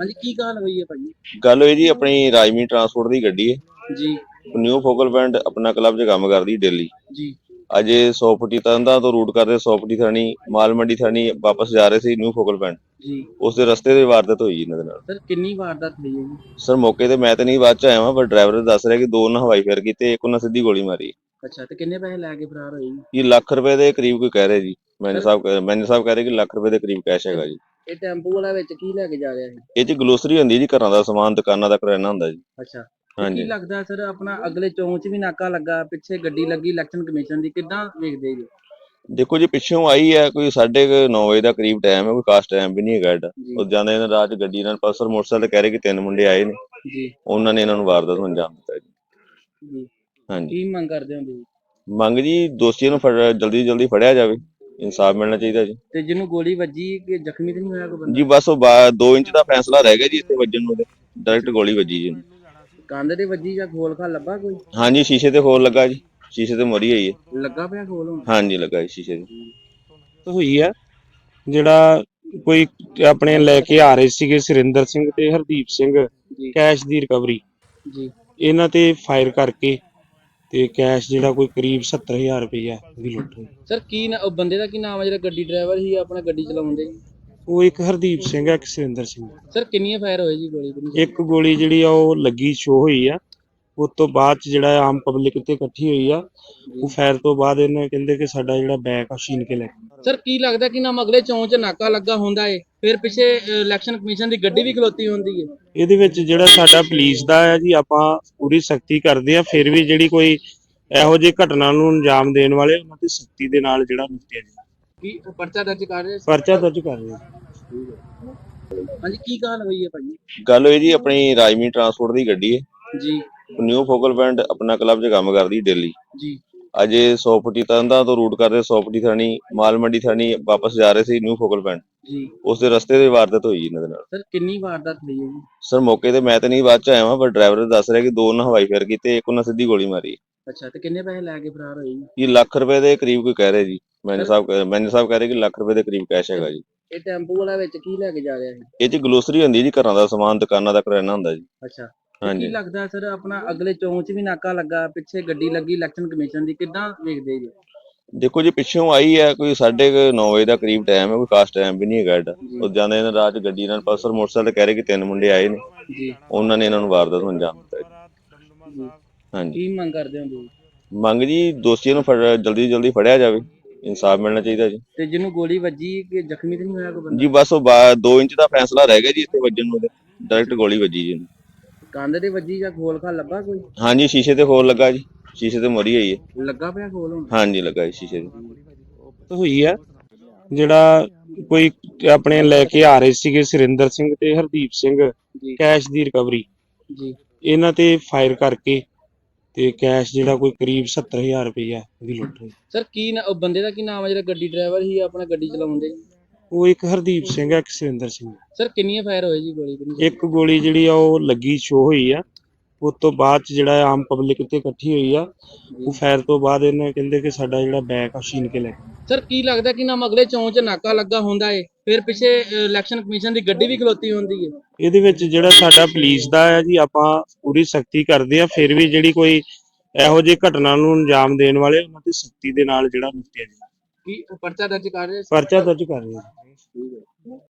ਹਾਂਜੀ ਕੀ ਗੱਲ ਹੋਈ ਹੈ ਭਾਜੀ? ਗੱਲ ਹੋਈ ਜੀ ਆਪਣੀ ਰਾਜਮੀ ਟਰਾਂਸਪੋਰਟ ਦੀ ਗੱਡੀ ਹੈ। ਜੀ। ਨਿਊ ਫੋਕਲ ਪੁਆਇੰਟ ਆਪਣਾ ਕਲੱਬ 'ਚ ਕੰਮ ਕਰਦੀ ਡੇਲੀ। ਜੀ। ਅੱਜ ਇਹ 100 ਫੁੱਟੀ ਤੰਦਾ ਤੋਂ ਰੂਟ ਕਰਦੇ 100 ਫੁੱਟੀ ਥਾਣੀ ਮਾਲ ਮੰਡੀ ਥਾਣੀ ਵਾਪਸ ਜਾ ਰਹੇ ਸੀ ਨਿਊ ਫੋਕਲ ਪੁਆਇੰਟ ਜੀ। ਉਸ ਦੇ ਰਸਤੇ ਦੇ ਵਾਰਦਾਤ ਹੋਈ ਇਹਨਾਂ ਦੇ ਨਾਲ। ਸਰ ਕਿੰਨੀ ਵਾਰਦਾਤ ਹੋਈ ਹੈ ਜੀ? ਸਰ ਮੌਕੇ ਤੇ ਮੈਂ ਤੇ ਨਹੀਂ ਬਾਅਦ ਚ ਆਇਆ ਹਾਂ ਪਰ ਡਰਾਈਵਰ ਦੱਸ ਰਿਹਾ ਕਿ ਦੋ ਉਹਨਾਂ ਹਵਾਈ ਫੇਰ ਕੀਤੇ ਇੱਕ ਉਹਨਾਂ ਸਿੱਧੀ ਗੋਲੀ ਮਾਰੀ। ਅੱਛਾ ਤੇ ਕਿੰਨੇ ਪੈਸੇ ਲੈ ਕੇ ਫਰਾਰ ਹੋਏ ਜੀ? ਇਹ ਲੱਖ ਰੁਪਏ ਦੇ ਕਰੀਬ ਕੋਈ ਕਹਿ ਰਹੇ ਜੀ। ਮੈਨੇ ਸਾਹਿਬ ਮੈਨੇ ਸਾਹਿਬ ਕਹਿ ਰਹੇ ਕਿ ਲੱਖ ਰੁਪਏ ਦੇ ਕਰੀਬ ਕੈਸ਼ ਹੈਗਾ ਜੀ। ਇਹ ਟੈਂਪੂ ਵਾਲਾ ਵਿੱਚ ਕੀ ਲੈ ਕੇ ਜਾ ਰਿਹਾ ਸੀ? ਇਹ ਚ ਗਲੋਸਰੀ ਹੁੰਦੀ ਜੀ ਘਰਾਂ ਦਾ ਸਮਾਨ ਦੁਕਾਨਾਂ ਦਾ ਕਰਿਆਨਾ ਹੁੰਦਾ ਜੀ। ਅੱਛਾ। ਤੇ ਕੀ ਹਾਂਜੀ ਲੱਗਦਾ ਸਰ ਆਪਣਾ ਅਗਲੇ ਚੌਂਕ 'ਚ ਵੀ ਨਾਕਾ ਲੱਗਾ ਪਿੱਛੇ ਗੱਡੀ ਲੱਗੀ ਇਲੈਕਸ਼ਨ ਕਮਿਸ਼ਨ ਦੀ ਕਿੱਦਾਂ ਵੇਖਦੇ ਜੀ? ਦੇਖੋ ਜੀ ਪਿੱਛੋਂ ਆਈ ਹੈ ਕੋਈ 9:30 ਵਜੇ ਦਾ ਕਰੀਬ ਟਾਈਮ ਹੈ ਕੋਈ ਖਾਸ ਟਾਈਮ ਵੀ ਨਹੀਂ ਹੈਗਾ ਐਡਾ। ਉਹ ਜਾਂਦੇ ਇਹਨਾਂ ਰਾਤ 'ਚ ਗੱਡੀ ਨਾਲ ਪਲਸਰ ਮੋਟਰਸਾਈਕਲ ਤੇ ਕਹਿ ਰਹੇ ਕਿ ਤਿੰਨ ਮੁੰਡੇ ਆਏ ਨੇ। ਜੀ। ਉਹਨਾਂ ਨੇ ਇਹਨਾਂ ਨੂੰ ਵਾਰਦਾਤ ਨੂੰ ਅੰਜਾਮ ਦਿੱਤਾ ਜੀ। ਜੀ। ਹਾਂਜੀ। ਕੀ ਮੰਗ ਕਰਦੇ ਹੋ ਤੁਸੀਂ? ਮੰਗ ਜੀ ਦੋਸ਼ੀਆਂ ਨੂੰ ਫੜ- ਜਲਦੀ ਜਲਦੀ ਫੜਿਆ ਜਾਵੇ। ਇਨਸਾਫ ਮਿਲਣਾ ਚਾਹੀਦਾ ਜੀ। ਤੇ ਜਿਹਨੂੰ ਗੋਲੀ ਵੱਜੀ ਕਿ ਜ਼ਖਮੀ ਤਾਂ ਨਹੀਂ ਹੋਇਆ ਕੋਈ ਬੰਦਾ? ਜੀ ਬਸ ਉਹ 2 ਇੰਚ ਦਾ ਫੈਸਲਾ ਰਹਿ ਗਿਆ ਜੀ ਇੱਥੇ ਵੱਜਣ ਨੂੰ ਡਾਇਰੈਕਟ ਗੋਲੀ ਵੱਜੀ ਜੀ। ਕੰਧ ਤੇ ਵੱਜੀ ਜਾਂ ਖੋਲ ਖਾ ਲੱਭਾ ਕੋਈ? ਹਾਂਜੀ ਸ਼ੀਸ਼ੇ ਤੇ ਖੋਲ ਲੱਗਾ ਜੀ। ਸ਼ੀਸ਼ੇ ਤੇ ਮਰੀ ਹੋਈ ਹੈ। ਲੱਗਾ ਪਿਆ ਖੋਲ ਹੁਣ? ਹਾਂਜੀ ਲੱਗਾ ਜੀ ਸ਼ੀਸ਼ੇ ਤੇ। ਹੋਈ ਆ। ਜਿਹੜਾ ਕੋਈ ਆਪਣੇ ਲੈ ਕੇ ਆ ਰਹੇ ਸੀਗੇ ਸੁਰਿੰਦਰ ਸਿੰਘ ਤੇ ਹਰਦੀਪ ਸਿੰਘ ਕੈਸ਼ ਦੀ ਰਿਕਵਰੀ। ਜੀ। ਇਹਨਾਂ ਤੇ ਫਾਇਰ ਕਰਕੇ ਤੇ ਕੈਸ਼ ਜਿਹੜਾ ਕੋਈ ਕਰੀਬ 70000 ਰੁਪਇਆ ਦੀ ਲੁੱਟ ਹੋਈ। ਸਰ ਕੀ ਨਾ- ਉਹ ਬੰਦੇ ਦਾ ਕੀ ਨਾਮ ਹੈ ਜਿਹੜਾ ਗੱਡੀ ਡਰਾਈਵਰ ਸੀ ਆਪਣਾ ਗੱਡੀ ਚਲਾਉਂਦੇ ਉਹ ਇੱਕ ਹਰਦੀਪ ਸਿੰਘ ਹੈ ਇੱਕ ਸੁਰਿੰਦਰ ਸਿੰਘ ਸਰ ਕਿੰਨੀਆਂ ਫਾਇਰ ਹੋਏ ਜੀ ਗੋਲੀ ਕਿੰਨੀ? ਇੱਕ ਗੋਲੀ ਜਿਹੜੀ ਆ ਉਹ ਲੱਗੀ ਸ਼ੋ ਹੋਈ ਆ। ਉਸ ਤੋਂ ਬਾਅਦ ਚ ਜਿਹੜਾ ਆਮ ਪਬਲਿਕ ਤੇ ਇਕੱਠੀ ਹੋਈ ਆ। ਉਹ ਫਾਇਰ ਤੋਂ ਬਾਅਦ ਇਹਨਾਂ ਕਹਿੰਦੇ ਕਿ ਸਾਡਾ ਜਿਹੜਾ ਬੈਗ ਆ ਛੀਨ ਕੇ ਲੈ ਗਏ। ਸਰ ਕੀ ਲੱਗਦਾ ਕਿ ਨਾਮ ਅਗਲੇ ਚੌਂਕ 'ਚ ਨਾਕਾ ਲੱਗਾ ਹੁੰਦਾ ਏ? ਫਿਰ ਪਿੱਛੇ ਇਲੈਕਸ਼ਨ ਕਮਿਸ਼ਨ ਦੀ ਗੱਡੀ ਵੀ ਖਲੋਤੀ ਹੁੰਦੀ ਏ। ਇਹਦੇ ਵਿੱਚ ਜਿਹੜਾ ਸਾਡਾ ਪੁਲਿਸ ਦਾ ਹੈ ਜੀ ਆਪਾਂ ਪੂਰੀ ਸਖਤੀ ਕਰਦੇ ਆ ਫਿਰ ਵੀ ਜਿਹੜੀ ਕੋਈ ਇਹੋ ਜਿਹੀ ਘਟਨਾ ਨੂੰ ਅੰਜਾਮ ਦੇਣ ਵਾਲੇ ਉਹਨਾਂ ਤੇ ਸਖਤੀ ਦੇ ਨਾਲ ਜਿਹੜਾ ਨਿਪਟਿਆ ਜੀ। ਕੀ ਪਰਚਾ ਦਰਜ ਕਰ ਰਹੇ? ਪਰਚਾ ਦਰਜ ਕਰ ਰਹੇ ਹਾਂਜੀ ਕੀ ਗੱਲ ਹੋਈ ਹੈ ਭਾਜੀ? ਗੱਲ ਹੋਈ ਜੀ ਆਪਣੀ ਰਾਜਮੀ ਟਰਾਂਸਪੋਰਟ ਦੀ ਗੱਡੀ ਹੈ ਜੀ। ਨਿਊ ਫੋਕਲ ਪੁਆਇੰਟ ਆਪਣਾ ਕਲੱਬ 'ਚ ਕੰਮ ਕਰਦੀ ਡੇਲੀ। ਜੀ। ਅੱਜ ਇਹ 100 ਫੁੱਟੀ ਤੰਦਾ ਤੋਂ ਰੂਟ ਕਰਦੇ 100 ਫੁੱਟੀ ਥਾਣੀ ਮਾਲ ਮੰਡੀ ਥਾਣੀ ਵਾਪਸ ਜਾ ਰਹੇ ਸੀ ਨਿਊ ਫੋਕਲ ਪੁਆਇੰਟ ਜੀ। ਉਸ ਦੇ ਰਸਤੇ ਦੇ ਵਾਰਦਾਤ ਹੋਈ ਇਹਨਾਂ ਦੇ ਨਾਲ। ਸਰ ਕਿੰਨੀ ਵਾਰਦਾਤ ਹੋਈ ਹੈ ਜੀ? ਸਰ ਮੌਕੇ ਤੇ ਮੈਂ ਤੇ ਨਹੀਂ ਬਾਅਦ ਚ ਆਇਆ ਹਾਂ ਪਰ ਡਰਾਈਵਰ ਦੱਸ ਰਿਹਾ ਕਿ ਦੋ ਉਹਨਾਂ ਹਵਾਈ ਫੇਰ ਕੀਤੇ ਇੱਕ ਉਹਨਾਂ ਸਿੱਧੀ ਗੋਲੀ ਮਾਰੀ। ਅੱਛਾ ਤੇ ਕਿੰਨੇ ਪੈਸੇ ਲੈ ਕੇ ਫਰਾਰ ਹੋਏ ਜੀ? ਇਹ ਲੱਖ ਰੁਪਏ ਦੇ ਕਰੀਬ ਕੋਈ ਕਹਿ ਰਹੇ ਜੀ। ਮੈਨੇ ਸਾਹਿਬ ਮੈਨੇ ਸਾਹਿਬ ਕਹਿ ਰਹੇ ਕਿ ਲੱਖ ਰੁਪਏ ਦੇ ਕਰੀਬ ਕੈਸ਼ ਹੈਗਾ ਜੀ। ਇਹ ਟੈਂਪੂ ਵਾਲਾ ਵਿੱਚ ਕੀ ਲੈ ਕੇ ਜਾ ਰਿਹਾ ਸੀ ਇਹ ਚ ਗਲੋਸਰੀ ਹੁੰਦੀ ਜੀ ਘਰਾਂ ਦਾ ਸਮਾਨ ਦੁਕਾਨਾਂ ਦਾ ਕਰਿਆਨਾ ਹੁੰਦਾ ਜੀ। ਅੱਛਾ। ਤੇ ਕੀ ਹਾਂਜੀ। ਲੱਗਦਾ ਸਰ ਆਪਣਾ ਅਗਲੇ ਚੌਂਕ 'ਚ ਵੀ ਨਾਕਾ ਲੱਗਾ ਪਿੱਛੇ ਗੱਡੀ ਲੱਗੀ ਇਲੈਕਸ਼ਨ ਕਮਿਸ਼ਨ ਦੀ ਕਿੱਦਾਂ ਵੇਖਦੇ ਜੀ? ਦੇਖੋ ਜੀ ਪਿੱਛੋਂ ਆਈ ਹੈ ਕੋਈ 9:30 ਵਜੇ ਦਾ ਕਰੀਬ ਟਾਈਮ ਹੈ ਕੋਈ ਖਾਸ ਟਾਈਮ ਵੀ ਨਹੀਂ ਹੈਗਾ ਐਡਾ। ਉਹ ਜਾਂਦੇ ਇਹਨਾਂ ਰਾਤ 'ਚ ਗੱਡੀ ਨਾਲ ਪਲਸਰ ਮੋਟਰਸਾਈਕਲ ਤੇ ਕਹਿ ਰਹੇ ਕਿ ਤਿੰਨ ਮੁੰਡੇ ਆਏ ਨੇ। ਜੀ। ਉਹਨਾਂ ਨੇ ਇਹਨਾਂ ਨੂੰ ਵਾਰਦਾਤ ਨੂੰ ਅੰਜਾਮ ਦਿੱਤਾ ਜੀ। ਹਾਂਜੀ। ਕੀ ਮੰਗ ਕਰਦੇ ਹੋ ਤੁਸੀਂ ਮੰਗ ਜੀ ਦੋਸ਼ੀਆਂ ਨੂੰ ਫੜ- ਜਲਦੀ ਜਲਦੀ ਫੜਿਆ ਜਾਵੇ। ਇਨਸਾਫ ਮਿਲਣਾ ਚਾਹੀਦਾ ਜੀ। ਤੇ ਜਿਹਨੂੰ ਗੋਲੀ ਵੱਜੀ ਕਿ ਜ਼ਖਮੀ ਤਾਂ ਨਹੀਂ ਹੋਇਆ ਕੋਈ ਬੰਦਾ? ਜੀ ਬਸ ਉਹ 2 ਇੰਚ ਦਾ ਫੈਸਲਾ ਰਹਿ ਗਿਆ ਜੀ ਇੱਥੇ ਵੱਜਣ ਨੂੰ ਡਾਇਰੈਕਟ ਗੋਲੀ ਵੱਜੀ ਜੀ ਕੰਧ ਤੇ ਵੱਜੀ ਜਾਂ ਖੋਲ ਖਾ ਲੱਭਾ ਕੋਈ? ਹਾਂਜੀ ਸ਼ੀਸ਼ੇ ਤੇ ਖੋਲ ਲੱਗਾ ਜੀ। ਸ਼ੀਸ਼ੇ ਤੇ ਮਰੀ ਹੋਈ ਹੈ। ਲੱਗਾ ਪਿਆ ਖੋਲ ਹੁਣ? ਹਾਂਜੀ ਲੱਗਾ ਜੀ ਸ਼ੀਸ਼ੇ ਤੇ। ਹੋਈ ਆ ਜਿਹੜਾ ਕੋਈ ਆਪਣੇ ਲੈ ਕੇ ਆ ਰਹੇ ਸੀਗੇ ਸੁਰਿੰਦਰ ਸਿੰਘ ਤੇ ਹਰਦੀਪ ਸਿੰਘ ਜੀ। ਕੈਸ਼ ਦੀ ਰਿਕਵਰੀ। ਜੀ। ਇਹਨਾਂ ਤੇ ਫਾਇਰ ਕਰਕੇ ਤੇ ਕੈਸ਼ ਜਿਹੜਾ ਕੋਈ ਕਰੀਬ 70000 ਰੁਪਇਆ ਦੀ ਲੁੱਟ ਹੋਈ। ਸਰ ਕੀ ਨਾ- ਉਹ ਬੰਦੇ ਦਾ ਕੀ ਨਾਮ ਹੈ ਜਿਹੜਾ ਗੱਡੀ ਡਰਾਈਵਰ ਸੀ ਆਪਣਾ ਗੱਡੀ ਚਲਾਉਂਦੇ? ਉਹ ਇੱਕ ਹਰਦੀਪ ਸਿੰਘ ਹੈ ਇੱਕ ਸੁਰਿੰਦਰ ਸਿੰਘ ਸਰ ਕਿੰਨੀਆਂ ਫਾਇਰ ਹੋਏ ਜੀ ਗੋਲੀ ਕਿੰਨੀ ਇੱਕ ਗੋਲੀ ਜਿਹੜੀ ਆ ਉਹ ਲੱਗੀ ਸ਼ੋ ਹੋਈ ਆ। ਉਸ ਤੋਂ ਬਾਅਦ ਚ ਜਿਹੜਾ ਆਮ ਪਬਲਿਕ ਤੇ ਇਕੱਠੀ ਹੋਈ ਆ ਉਹ ਫਾਇਰ ਤੋਂ ਬਾਅਦ ਇਹਨਾਂ ਕਹਿੰਦੇ ਕਿ ਸਾਡਾ ਜਿਹੜਾ ਬੈਗ ਆ ਛੀਨ ਕੇ ਲੈ ਗਏ। ਸਰ ਕੀ ਲੱਗਦਾ ਕਿ ਨਾਮ ਅਗਲੇ ਚੌਂਕ 'ਚ ਨਾਕਾ ਲੱਗਾ ਹੁੰਦਾ ਏ? ਫਿਰ ਪਿੱਛੇ ਇਲੈਕਸ਼ਨ ਕਮਿਸ਼ਨ ਦੀ ਗੱਡੀ ਵੀ ਖਲੋਤੀ ਹੁੰਦੀ ਏ। ਇਹਦੇ ਵਿੱਚ ਜਿਹੜਾ ਸਾਡਾ ਪੁਲਿਸ ਦਾ ਹੈ ਜੀ ਆਪਾਂ ਪੂਰੀ ਸਖਤੀ ਕਰਦੇ ਆ ਫਿਰ ਵੀ ਜਿਹੜੀ ਕੋਈ ਇਹੋ ਜਿਹੀ ਘਟਨਾ ਨੂੰ ਅੰਜਾਮ ਦੇਣ ਵਾਲੇ ਉਹਨਾਂ ਤੇ ਸਖਤੀ ਦੇ ਨਾਲ ਜਿਹੜਾ ਨਿਪਟਿਆ ਜੀ ਕੀ ਪਰਚਾ ਦਰਜ ਕਰ ਰਹੇ ਸੀ? ਪਰਚਾ ਦਰਜ ਕਰ ਰਹੇ ਆ